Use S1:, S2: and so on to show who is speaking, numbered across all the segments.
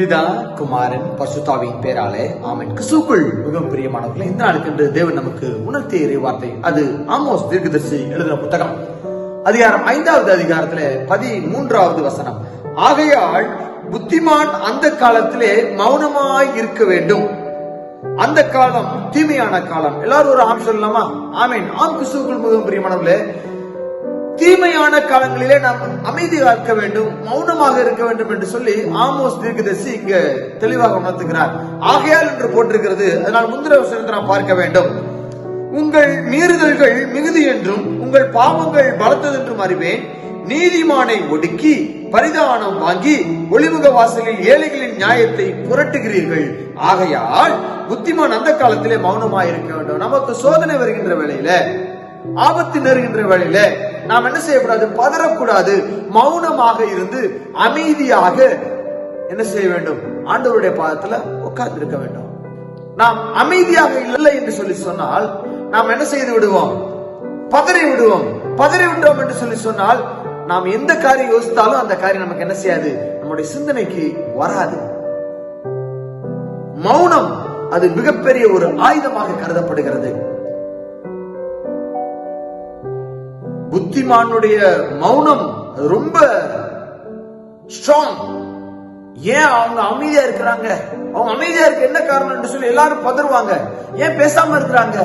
S1: பிதா குமாரன் பசுதாவின் பேராலே ஆமன். கிறிஸ்துவுக்குள் மிகவும் பிரியமானவர்களே இந்த நாளுக்கு என்று தேவன் நமக்கு உணர்த்திய இறை வார்த்தை அது ஆமோஸ் தீர்க்கதரிசி எழுதின புத்தகம். அதிகாரம் ஐந்தாவது அதிகாரத்திலே பதிமூன்றாவது வசனம். ஆகையால் புத்திமான் அந்த காலத்திலே மௌனமாய் இருக்க வேண்டும். அந்த காலம் தீமையான காலம். எல்லாரும் ஒரு ஆம் சொல்லலாமா? ஆமீன். ஆம் கிறிஸ்துவுக்குள் மிகவும் பிரியமானவர்களே தீமையான காலங்களிலே நாம் அமைதி இருக்க வேண்டும் மௌனமாக இருக்க வேண்டும் என்று சொல்லி ஆமோஸ் தீர்க்கதரிசி இங்க தெளிவாக உணர்த்துகிறார். ஆகையால் என்று போட்டிருக்கிறது. அதனால் முந்திர வசனத்தை நாம் பார்க்க வேண்டும். உங்கள் மீறுதல்கள் மிகுதி என்றும் உங்கள் பாவங்கள் பலத்தது என்றும் அறிவேன். நீதிமானை ஒடுக்கி பரிதானம் வாங்கி ஒளிமுக வாசலில் ஏழைகளின் நியாயத்தை புரட்டுகிறீர்கள். ஆகையால் புத்திமான் அந்த காலத்திலே மௌனமாயிருக்க வேண்டும். நமக்கு சோதனை வருகின்ற வேளையில ஆபத்து நெருகின்ற வேளையில நாம் என்ன செய்யக்கூடாது? பதறக்கூடாது. மௌனமாக இருந்து அமைதியாக என்ன செய்ய வேண்டும்? ஆண்டவருடைய பாதத்துல உட்கார்ந்து இருக்க வேண்டும். நாம் அமைதியாக இல்லை என்று சொல்லி சொன்னால் நாம் என்ன செய்து விடுவோம்? பதறி விடுவோம். பதறி விட்டோம் என்று சொல்லி சொன்னால் நாம் எந்த காரியம் யோசித்தாலும் அந்த காரியம் நமக்கு என்ன செய்யாது? நம்முடைய சிந்தனைக்கு வராது. மௌனம் அது மிகப்பெரிய ஒரு ஆயுதமாக கருதப்படுகிறது. புத்திமானுடைய மௌனம் ரொம்ப ஸ்ட்ராங் ஏன் அவங்க அமைதியா இருக்கிறாங்க? அவங்க அமைதியா இருக்க என்ன காரணம் சொல்லி எல்லாரும் பதறுவாங்க. ஏன் பேசாம இருக்கிறாங்க?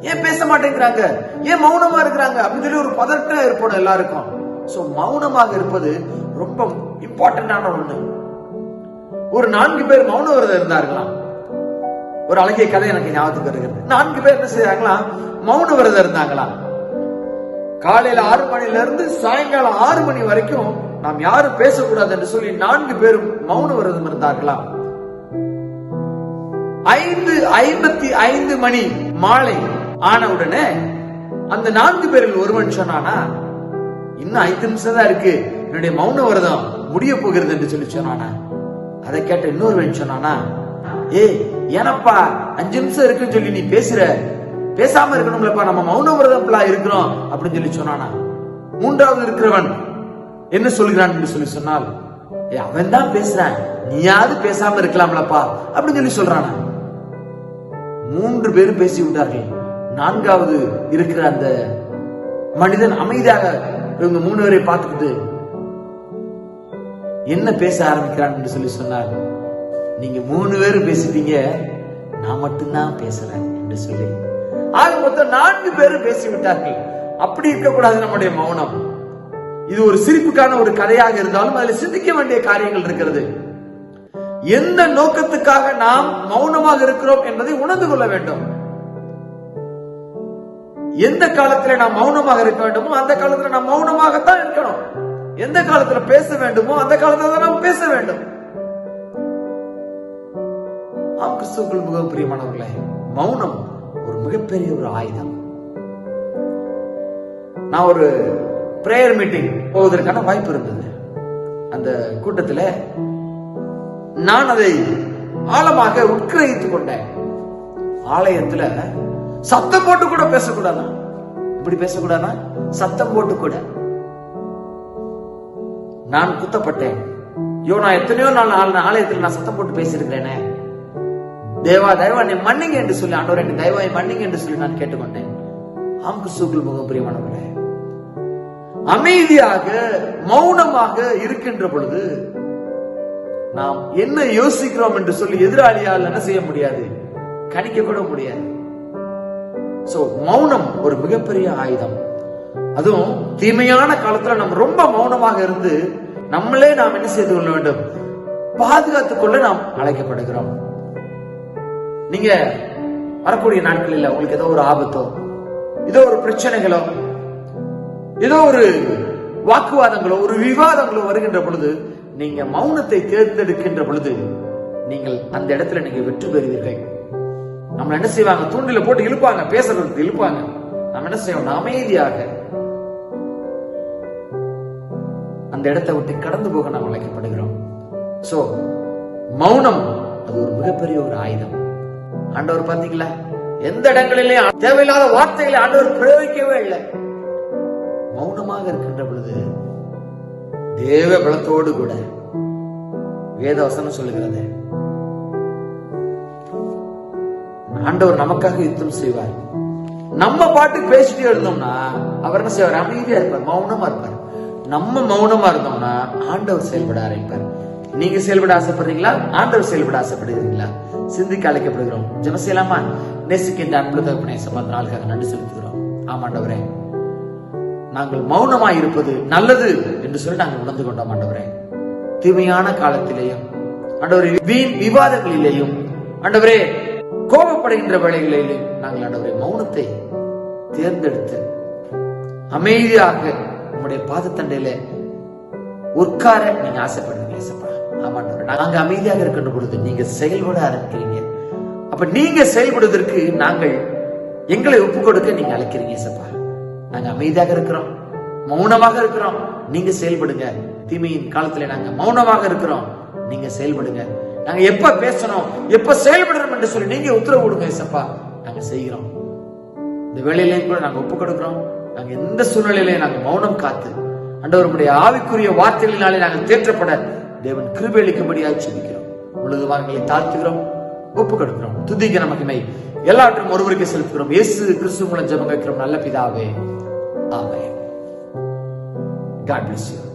S1: ஏன் பேச மாட்டேங்கிறாங்க? ஏன் மௌனமா இருக்கிறாங்க? அப்படின்னு சொல்லி ஒரு பதட்டம் ஏற்படும் எல்லாருக்கும். சோ மௌனமாக இருப்பது ரொம்ப இம்பார்ட்டன்டான ஒண்ணு. ஒரு நான்கு பேர் மௌன விரதம் இருந்தார்களாம். ஒரு அழகிய கதை எனக்கு ஞாபகத்துக்கு வருகிறது. நான்கு பேர் என்ன செய்யறாங்களா மௌன விரதம் இருந்தாங்களாம் காலையில ஆறு மணில இருந்து சாயங்காலம் ஆறு மணி வரைக்கும் நாம் யாரும் பேசக்கூடாது என்று சொல்லி நான்கு பேரும் மௌன விரதம் இருந்தார்களாம் ஐந்து ஐம்பத்தி ஐந்து மணி மாலை ஆன உடனே அந்த நான்கு பேரில் ஒருவன் சொன்னானா இன்னும் ஐந்து நிமிஷம் தான் இருக்கு. என்னுடைய மௌன விரதம் முடிய போகிறது என்று சொல்லி சொன்னானா. அதை கேட்ட இன்னொருவன் சொன்னானா ஏய் ஏனப்பா அஞ்சு நிமிஷம் இருக்குன்னு சொல்லி நீ பேசுற. பேசாம இருக்கணும்லப்பா நம்ம மௌன விரதம் இருக்கிறோம் அப்படின்னு சொல்லி சொன்னானா. மூன்றாவது இருக்கிறவன் என்ன சொல்கிறான் என்று சொல்லி சொன்னால் ஏ அவன் தான் பேசுறான். நீயாவது பேசாம இருக்கலாம்லப்பா அப்படின்னு சொல்லி சொல்றானா. மூன்று பேரும் பேசி விட்டார்கள். நான்காவது இருக்கிற அந்த மனிதன் அமைதியாக இவங்க மூணு பேரை பார்த்துக்கிட்டு என்ன பேச ஆரம்பிக்கிறான்? என்று சொல்லி சொன்னார். நீங்க மூணு பேரும் பேசிட்டீங்க. நான் மட்டும்தான் பேசுறேன் என்று சொல்லி ஆக மொத்தம் நான்கு பேரும் பேசிவிட்டார்கள். அப்படி இருக்கக்கூடாது நம்முடைய மௌனம். இது ஒரு சிரிப்புக்கான ஒரு கதையாக இருந்தாலும் அதுல சிந்திக்க வேண்டிய காரியங்கள் இருக்கிறது. எந்த நோக்கத்துக்காக நாம் மௌனமாக இருக்கிறோம் என்பதை உணர்ந்து கொள்ள வேண்டும். எந்த காலத்துல நாம் மௌனமாக இருக்க வேண்டுமோ அந்த காலத்துல நாம் மௌனமாகத்தான் இருக்கணும். எந்த காலத்துல பேச வேண்டுமோ அந்த காலத்துல தான் நாம் பேச வேண்டும். ஆம் கிறிஸ்துவுக்குள் மிகவும் பிரியமானவர்களே மௌனம் மிகப்பெரிய ஒரு ஆயுதம். நான் ஒரு பிரேயர் மீட்டிங் போவதற்கான வாய்ப்பு இருந்தது. அந்த கூட்டத்தில் நான் அதை ஆழமாக உட்கிரகித்துக் கொண்டேன். ஆலயத்துல சத்தம் போட்டு கூட பேசக்கூடாதா? இப்படி பேசக்கூடாதா? சத்தம் போட்டு கூட. நான் குத்தப்பட்டேன். ஐயோ நான் எத்தனையோ நாள் ஆலயத்தில் நான் சத்தம் போட்டு பேசியிருக்கிறேனே. தேவா தயவா நீ மன்னிங்க என்று சொல்லி ஆண்டவர் என்னை தயவாய் மன்னிங்க என்று சொல்லி நான் கேட்டுக்கொண்டேன். ஆம் சூக்கில் முகம் பிரியமானவர்களே அமைதியாக மௌனமாக இருக்கின்ற பொழுது நாம் என்ன யோசிக்கிறோம் என்று சொல்லி எதிராளியால் என்ன செய்ய முடியாது? கணிக்க கூட முடியாது. சோ மௌனம் ஒரு மிகப்பெரிய ஆயுதம். அதுவும் தீமையான காலத்துல நம்ம ரொம்ப மௌனமாக இருந்து நம்மளே நாம் என்ன செய்து கொள்ள வேண்டும்? பாதுகாத்துக் கொள்ள நாம் அழைக்கப்படுகிறோம். நீங்க வரக்கூடிய நாட்களில் உங்களுக்கு ஏதோ ஒரு ஆபத்தோ ஏதோ ஒரு பிரச்சனைகளோ ஏதோ ஒரு வாக்குவாதங்களோ ஒரு விவாதங்களோ வருகின்ற பொழுது நீங்க மௌனத்தை தேர்ந்தெடுக்கின்ற பொழுது நீங்கள் அந்த இடத்துல நீங்க வெற்றி பெறுவீர்கள். நம்ம என்ன செய்வாங்க? தூண்டில போட்டு இழுப்பாங்க பேசுறதுக்கு இழுப்பாங்க. நம்ம என்ன செய்வோம்? அமைதியாக அந்த இடத்தை விட்டு கடந்து போக நாம் அழைக்கப்படுகிறோம். சோ மௌனம் அது ஒரு மிகப்பெரிய ஒரு ஆயுதம். ஆண்டவர் பாத்தீங்களா? எந்த இடங்களிலே தேவையில்லாத வார்த்தைகளை ஆண்டவர் பிரயோகிக்கவே இல்லை. மௌனமாக இருக்கின்ற பொழுது தேவ பலத்தோடு கூட வேதவசனம் சொல்லுகிறது. ஆண்டவர் நமக்காக யுத்தம் செய்வார். நம்ம பாட்டு பேசிட்டு இருந்தோம்னா அவர் என்ன செய்வார்? அமைதியா இருப்பார் மௌனமா இருப்பார். நம்ம மௌனமா இருந்தோம்னா ஆண்டவர் செயல்பட ஆரம்பிப்பார் நீங்க செயல்பட ஆசைப்படுறீங்களா? ஆண்டவர் செயல்பட ஆசைப்படுகிறீங்களா? சிந்திக்க அழைக்கப்படுகிறோம். ஜெபம் செய்யலாமா நேசிக்கின்ற அன்பு தகப்பனே சம்பந்த நாளுக்காக நன்றி செலுத்துகிறோம். ஆமாண்டவரே நாங்கள் மௌனமாய் இருப்பது நல்லது என்று சொல்லி நாங்கள் உணர்ந்து கொண்டோம் ஆண்டவரே. தீமையான காலத்திலேயும் ஆண்டவரே வீண் விவாதங்களிலேயும் ஆண்டவரே கோபப்படுகின்ற வேலைகளிலேயும் நாங்கள் ஆண்டவரே மௌனத்தை தேர்ந்தெடுத்து அமைதியாக உங்களுடைய பாதத்தண்டையில உட்கார நீங்க ஆசைப்படுறீங்க ஏசப்பா ஆமாண்டவரே நாங்க அமைதியாக இருக்கின்ற பொழுது நீங்க செயல்பட ஆரம்பிக்கிறீங்க. அப்ப நீங்க செயல்படுவதற்கு நாங்கள் எங்களை ஒப்பு கொடுக்க நீங்க அழைக்கிறீங்க சப்பா நாங்க அமைதியாக இருக்கிறோம். மௌனமாக இருக்கிறோம். நீங்க செயல்படுங்க. தீமையின் காலத்துல நாங்க மௌனமாக இருக்கிறோம். நீங்க செயல்படுங்க. நாங்க எப்ப பேசணும் எப்ப செயல்படணும் என்று சொல்லி நீங்க உத்தரவு கொடுங்க சப்பா நாங்க செய்கிறோம். இந்த வேலையிலையும் கூட நாங்க ஒப்பு கொடுக்கிறோம். நாங்க எந்த சூழ்நிலையிலையும் நாங்க மௌனம் காத்து அண்டவருடைய ஆவிக்குரிய வார்த்தைகளினாலே நாங்கள் தேற்றப்பட தேவன் கிருபையளிக்கும்படியாக சிந்திக்கிறோம் முழுதுமாக எங்களை தாழ்த்துகிறோம் ஒப்பு கொடுக்கிறோம் துதிக்க நமக்குமே எல்லாவற்றும் ஒருவருக்கு செலுத்துகிறோம். இயேசு கிறிஸ்து மூலம் ஜெபம் கேட்கிறோம் நல்ல பிதாவே ஆமே God bless you.